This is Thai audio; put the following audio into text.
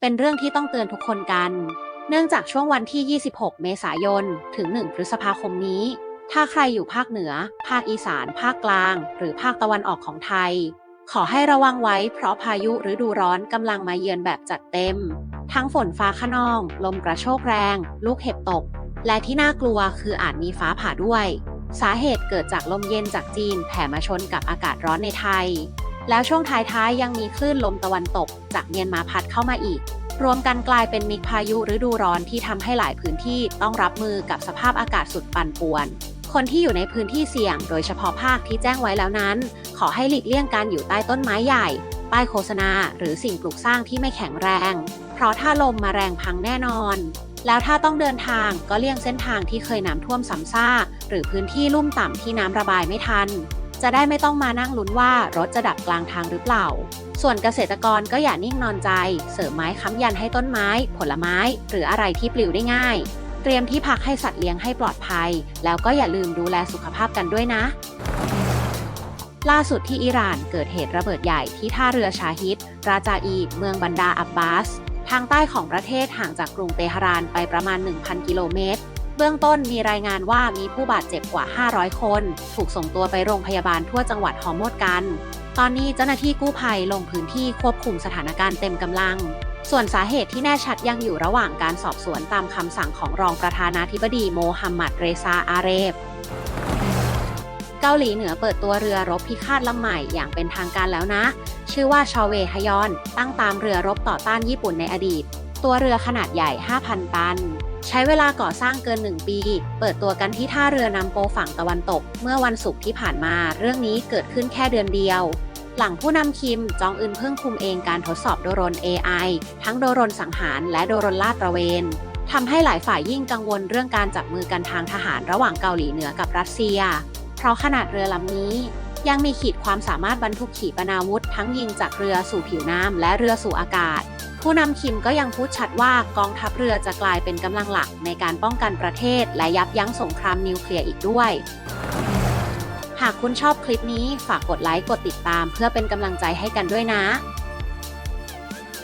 เป็นเรื่องที่ต้องเตือนทุกคนกัน เนื่องจากช่วงวันที่ 26 เมษายน ถึง 1 พฤษภาคมนี้ ถ้าใครอยู่ภาคเหนือ ภาคอีสาน ภาคกลาง หรือภาคตะวันออกของไทย ขอให้ระวังไว้เพราะพายุฤดูร้อนกำลังมาเยือนแบบจัดเต็ม ทั้งฝนฟ้าขนอง ลมกระโชกแรง ลูกเห็บตก และที่น่ากลัวคืออาจมีฟ้าผ่าด้วย สาเหตุเกิดจากลมเย็นจากจีนแผ่มาชนกับอากาศร้อนในไทย แล้วช่วงท้ายๆ ยังมีคลื่นลมตะวันตก จากเมียนมาพัดเข้ามาอีก รวมกันกลายเป็นมิกพายุฤดูร้อนที่ทำให้หลายพื้นที่ต้องรับมือกับสภาพอากาศสุดปั่นป่วน คนที่อยู่ในพื้นที่เสี่ยง โดยเฉพาะภาคที่แจ้งไว้แล้วนั้น ขอให้หลีกเลี่ยงการอยู่ใต้ต้นไม้ใหญ่ ป้ายโฆษณา หรือสิ่งปลูกสร้างที่ไม่แข็งแรง เพราะถ้าลมมาแรงพังแน่นอน แล้วถ้าต้องเดินทางก็เลี่ยงเส้นทางที่เคยน้ำท่วมซ้ำซากหรือพื้นที่ลุ่มต่ำที่น้ำระบายไม่ทัน จะได้ไม่ต้องมานั่งลุ้นว่ารถจะดับกลางทางหรือเปล่า ส่วนเกษตรกรก็อย่านิ่งนอนใจ เสริมไม้ค้ำยันให้ต้นไม้ ผลไม้ หรืออะไรที่ปลิวได้ง่าย เตรียมที่พักให้สัตว์เลี้ยงให้ปลอดภัย แล้วก็อย่าลืมดูแลสุขภาพกันด้วยนะ ล่าสุดที่อิหร่านเกิดเหตุระเบิดใหญ่ที่ท่าเรือชาฮิด ราจาอี เมืองบันดาอับบาส ทางใต้ของประเทศห่างจากกรุงเตหะรานไปประมาณ 1,000 กิโลเมตร เบื้องต้นมีรายงานว่ามีผู้บาดเจ็บกว่า 500 คน ถูกส่งตัวไปโรงพยาบาลทั่วจังหวัดฮอร์โมดกัน ตอนนี้เจ้าหน้าที่กู้ภัยลงพื้นที่ควบคุมสถานการณ์เต็มกำลัง ส่วนสาเหตุที่แน่ชัดยังอยู่ระหว่างการสอบสวนตามคำสั่งของรองประธานาธิบดีโมฮัมหมัดเรซาอาเรฟเกาหลีเหนือเปิดตัวเรือรบพิฆาตลำใหม่อย่างเป็นทางการแล้วนะ ชื่อว่าชอเวฮยอน ตั้งตามเรือรบต่อต้านญี่ปุ่นในอดีต ตัวเรือขนาดใหญ่ 5,000 ตัน ใช้เวลาก่อสร้างเกิน 1 ปี เปิดตัวกันที่ท่าเรือนำโปฝั่งตะวันตก เมื่อวันศุกร์ที่ผ่านมา เรื่องนี้เกิดขึ้นแค่เดือนเดียว หลังผู้นำคิมจองอึนเพิ่งคุมเองการทดสอบโดรน AI ทั้งโดรนสังหารและโดรนลาดตระเวนทำให้หลายฝ่ายยิ่งกังวลเรื่องการจับมือกันทางทหารระหว่างเกาหลีเหนือกับรัสเซีย เพราะขนาดเรือลำนี้ ยังมีขีดความสามารถบรรทุกขีปนาวุธทั้งยิงจากเรือสู่ผิวน้ำและเรือสู่อากาศ ผู้นำคิมก็ยังพูดชัดว่ากองทัพเรือจะกลายเป็นกำลังหลักในการป้องกันประเทศ และยับยั้งสงครามนิวเคลียร์อีกด้วย หากคุณชอบคลิปนี้ฝากกดไลค์กดติดตาม เพื่อเป็นกำลังใจให้กันด้วยนะ